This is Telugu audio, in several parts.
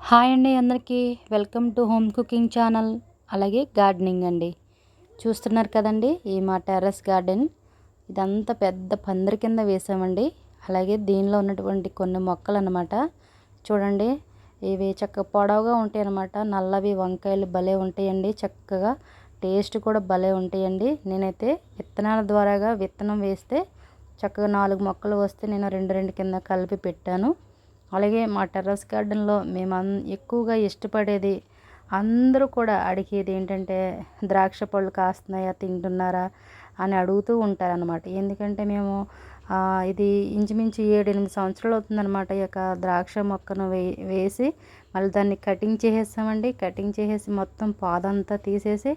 హాయ్ అండి అందరికీ. Welcome to home cooking channel అలాగే గార్డెనింగ్ అండి. చూస్తున్నారు కదండి ఈ మా టెర్రస్ గార్డెన్. ఇదంతా పెద్ద పందిరి కింద వేసామండి. అలాగే దీనిలో ఉన్నటువంటి కొన్ని మొక్కలు అన్నమాట. చూడండి ఇవి చక్కగా పొడవుగా ఉంటాయి అన్నమాట. నల్లవి వంకాయలు భలే ఉంటాయండి. చక్కగా టేస్ట్ కూడా భలే ఉంటాయండి. నేనైతే విత్తనాల ద్వారాగా విత్తనం వేస్తే చక్కగా నాలుగు మొక్కలు వస్తే నేను రెండు రెండు కింద కలిపి పెట్టాను. అలాగే మా టెర్రస్ గార్డెన్లో మేము అన్ ఎక్కువగా ఇష్టపడేది అందరూ కూడా అడిగేది ఏంటంటే ద్రాక్ష పళ్ళు కాస్తున్నాయా? తింటున్నారా? అని అడుగుతూ ఉంటారనమాట ఎందుకంటే మేము ఇది ఇంచుమించు ఏడు ఎనిమిది సంవత్సరాలు అవుతుందన్నమాట ఈ యొక్క ద్రాక్ష మొక్కను వే వేసి మళ్ళీ దాన్ని కటింగ్ చేసేస్తామండి. కటింగ్ చేసేసి మొత్తం పాదంతా తీసేసి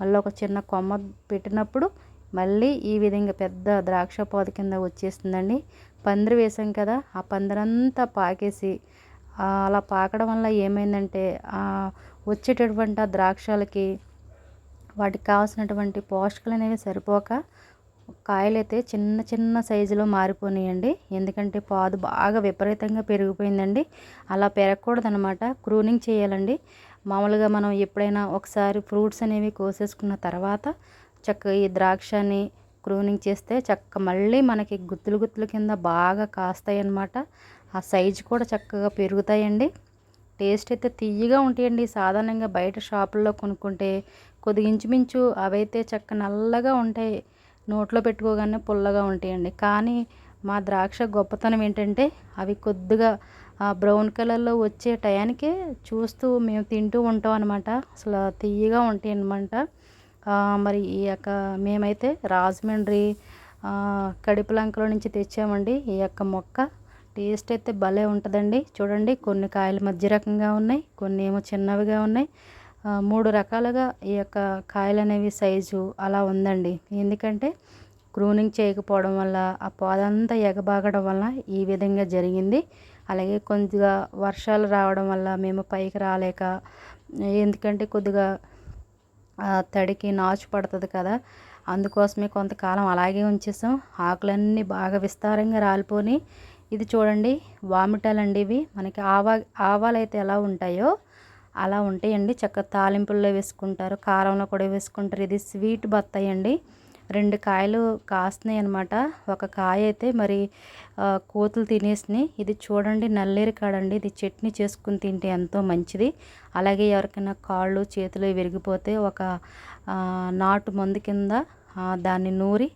మళ్ళీ ఒక చిన్న కొమ్మ పెట్టినప్పుడు మళ్ళీ ఈ విధంగా పెద్ద ద్రాక్ష పొద కింద వచ్చేస్తుందండి. పందిరి వేసాం కదా ఆ పందిరంతా పాకేసి అలా పాకడం వల్ల ఏమైందంటే వచ్చేటటువంటి ఆ ద్రాక్షలకి వాటికి కావాల్సినటువంటి పోషకాలు అనేవి సరిపోక కాయలు అయితే చిన్న చిన్న సైజులో మారిపోయినాయండి ఎందుకంటే పాదు బాగా విపరీతంగా పెరిగిపోయిందండి. అలా పెరగకూడదు అనమాట క్రూనింగ్ చేయాలండి. మామూలుగా మనం ఎప్పుడైనా ఒకసారి ఫ్రూట్స్ అనేవి కోసేసుకున్న తర్వాత చక్కగా ఈ ద్రాక్షని క్రూనింగ్ చేస్తే చక్క మళ్ళీ మనకి గుత్తులు గుత్తుల కింద బాగా కాస్తాయి అన్నమాట ఆ సైజు కూడా చక్కగా పెరుగుతాయండి. టేస్ట్ అయితే తీయగా ఉంటాయండి. సాధారణంగా బయట షాపుల్లో కొనుక్కుంటే కొద్దిగా ఇంచుమించు అవైతే చక్క నల్లగా ఉంటాయి. నోట్లో పెట్టుకోగానే పుల్లగా ఉంటాయండి. కానీ మా ద్రాక్ష గొప్పతనం ఏంటంటే అవి కొద్దిగా బ్రౌన్ కలర్లో వచ్చే టయానికే చూస్తూ మేము తింటూ ఉంటాం అనమాట అసలు తీయగా ఉంటాయి అనమాట మరి ఈ యొక్క మేమైతే రాజమండ్రి కడిపలంకలో నుంచి తెచ్చామండి ఈ యొక్క మొక్క. టేస్ట్ అయితే భలే ఉంటుందండి. చూడండి కొన్ని కాయలు మధ్య రకంగా ఉన్నాయి కొన్ని ఏమో చిన్నవిగా ఉన్నాయి. మూడు రకాలుగా ఈ యొక్క కాయలు అనేవి సైజు అలా ఉందండి. ఎందుకంటే క్రూనింగ్ చేయకపోవడం వల్ల ఆ పొదంతా ఎగబాగడం వల్ల ఈ విధంగా జరిగింది. అలాగే కొద్దిగా వర్షాలు రావడం వల్ల మేము పైకి రాలేక ఎందుకంటే కొద్దిగా తడికి నాచు పడుతుంది కదా అందుకోసమే కొంతకాలం అలాగే ఉంచేసాం. ఆకులన్నీ బాగా విస్తారంగా రాలిపోని ఇది చూడండి వామిటాలండి ఇవి. మనకి ఆవా ఆవాలు అయితే ఎలా ఉంటాయో అలా ఉంటాయండి. చక్కగా తాలింపుల్లో వేసుకుంటారు కారంలో కూడా వేసుకుంటారు. ఇది స్వీట్ బత్తాయి అండి. రెండు కాయలు కాస్తున్నాయి అనమాట ఒక కాయ అయితే మరి కోతులు తినేసినాయి. ఇది చూడండి నల్లేరు కాడండి. ఇది చట్నీ చేసుకుని తింటే ఎంతో మంచిది. అలాగే ఎవరికైనా కాళ్ళు చేతులు విరిగిపోతే ఒక నాటు మందు కింద దాన్ని నూరి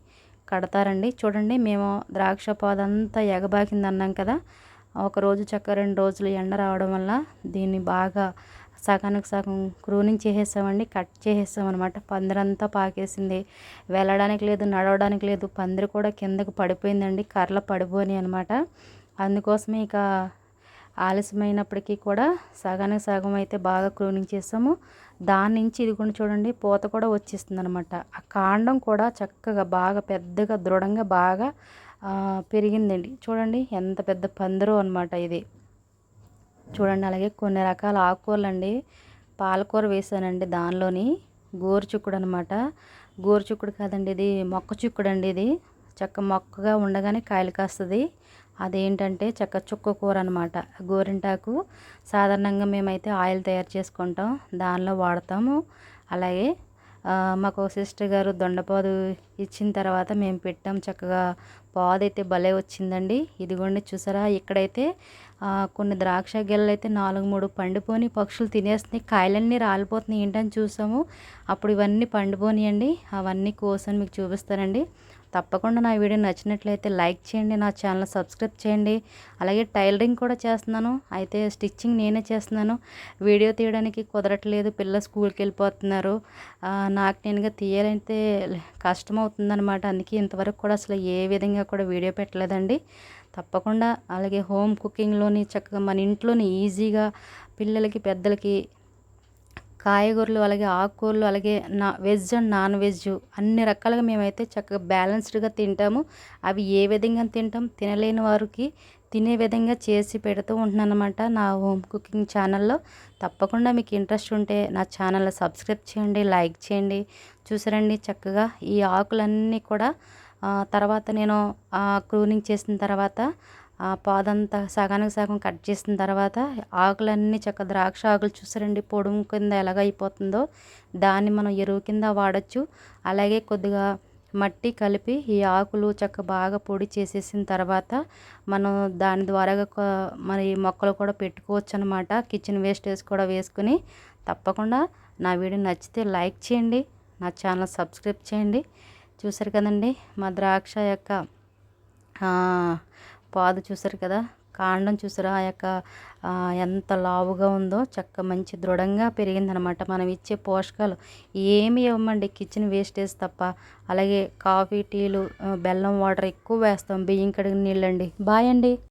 కడతారండి. చూడండి మేము ద్రాక్ష పాదంతా ఎగబాకింది అన్నాం కదా ఒకరోజు చక్క రెండు రోజులు ఎండ రావడం వల్ల దీన్ని బాగా సగానికి సగం క్రూనింగ్ చేసేసామండి కట్ చేసేసాం అనమాట పందిరంతా పాకేసింది. వెళ్ళడానికి లేదు నడవడానికి లేదు. పందిరి కూడా కిందకు పడిపోయిందండి కర్రలు పడిపోని అనమాట అందుకోసమే ఇక ఆలస్యమైనప్పటికీ కూడా సగానికి సగం అయితే బాగా క్రూనింగ్ చేసాము. దాని నుంచి ఇది కూడా చూడండి పూత కూడా వచ్చేస్తుంది అనమాట ఆ కాండం కూడా చక్కగా బాగా పెద్దగా దృఢంగా బాగా పెరిగిందండి. చూడండి ఎంత పెద్ద పందిరో అనమాట ఇది. చూడండి అలాగే కొన్ని రకాల ఆకుకూరలు అండి పాలకూర వేసానండి దానిలోని. గోరుచుక్కుడు అనమాట గోరుచుక్కుడు కాదండి ఇది మొక్క చిక్కుడు అండి ఇది. చక్క మొక్కగా ఉండగానే కాయలు కాస్తుంది. అదేంటంటే చక్క చుక్క కూర అనమాట గోరింటాకు సాధారణంగా మేమైతే ఆయిల్ తయారు చేసుకుంటాం. దానిలో వాడతాము. అలాగే మాకు సిస్టర్ గారు దొండపాదు ఇచ్చిన తర్వాత మేము పెట్టాం చక్కగా పాదైతే భలే వచ్చిందండి. ఇదిగోండి చూసారా ఇక్కడైతే కొన్ని ద్రాక్ష గెలలు అయితే నాలుగు మూడు పండిపోని పక్షులు తినేస్తున్నాయి. కాయలన్నీ రాలిపోతున్నాయి. ఏంటని చూసాము? అప్పుడు ఇవన్నీ పండిపోనియండి. అవన్నీ కోసని మీకు చూపిస్తానండి. తప్పకుండా నా వీడియో నచ్చినట్లయితే లైక్ చేయండి నా ఛానల్ సబ్స్క్రైబ్ చేయండి. అలాగే టైలరింగ్ కూడా చేస్తున్నాను. అయితే స్టిచ్చింగ్ నేనే చేస్తున్నాను. వీడియో తీయడానికి కుదరట్లేదు. పిల్లలు స్కూల్కి వెళ్ళిపోతున్నారు. నాకు నేనుగా తీయాలంటే కష్టమవుతుందనమాట అందుకే ఇంతవరకు కూడా అసలు ఏ విధంగా కూడా వీడియో పెట్టలేదండి. తప్పకుండా అలాగే హోమ్ కుకింగ్లోని చక్కగా మన ఇంట్లోని ఈజీగా పిల్లలకి పెద్దలకి కాయగూరలు అలాగే ఆకుకూరలు అలాగే నా వెజ్ అండ్ నాన్ వెజ్ అన్ని రకాలుగా మేమైతే చక్కగా బ్యాలెన్స్డ్గా తింటాము. అవి ఏ విధంగా తింటాం తినలేని వారికి తినే విధంగా చేసి పెడుతూ ఉంటున్నాను అనమాట నా హోమ్ కుకింగ్ ఛానల్లో. తప్పకుండా మీకు ఇంట్రెస్ట్ ఉంటే నా ఛానల్ సబ్స్క్రైబ్ చేయండి లైక్ చేయండి. చూసారండి చక్కగా ఈ ఆకులన్నీ కూడా తర్వాత నేను క్రూనింగ్ చేసిన తర్వాత ఆ పాదంతా సగానికి సగం కట్ చేసిన తర్వాత ఆకులన్నీ చక్క ద్రాక్ష ఆకులు చూసారండి పొడుము కింద ఎలాగ అయిపోతుందో దాన్ని మనం ఎరువు కింద వాడచ్చు. అలాగే కొద్దిగా మట్టి కలిపి ఈ ఆకులు చక్క బాగా పొడి చేసేసిన తర్వాత మనం దాని ద్వారాగా మరి మొక్కలు కూడా పెట్టుకోవచ్చు అనమాట కిచెన్ వేస్టేజ్ కూడా వేసుకుని తప్పకుండా నా వీడియో నచ్చితే లైక్ చేయండి నా ఛానల్ సబ్స్క్రైబ్ చేయండి. చూసారు కదండి మా ద్రాక్ష యొక్క పాదు చూసారు కదా? కాండం చూసారా ఆ యొక్క ఎంత లావుగా ఉందో చక్క మంచి దృఢంగా పెరిగిందనమాట మనం ఇచ్చే పోషకాలు. ఏమి ఇవ్వమండి కిచెన్ వేస్టేజ్ తప్ప. అలాగే కాఫీ టీలు బెల్లం వాటర్ ఎక్కువ వేస్తాం బియ్యం కడిగిన నీళ్ళండి. బాయ్ అండి.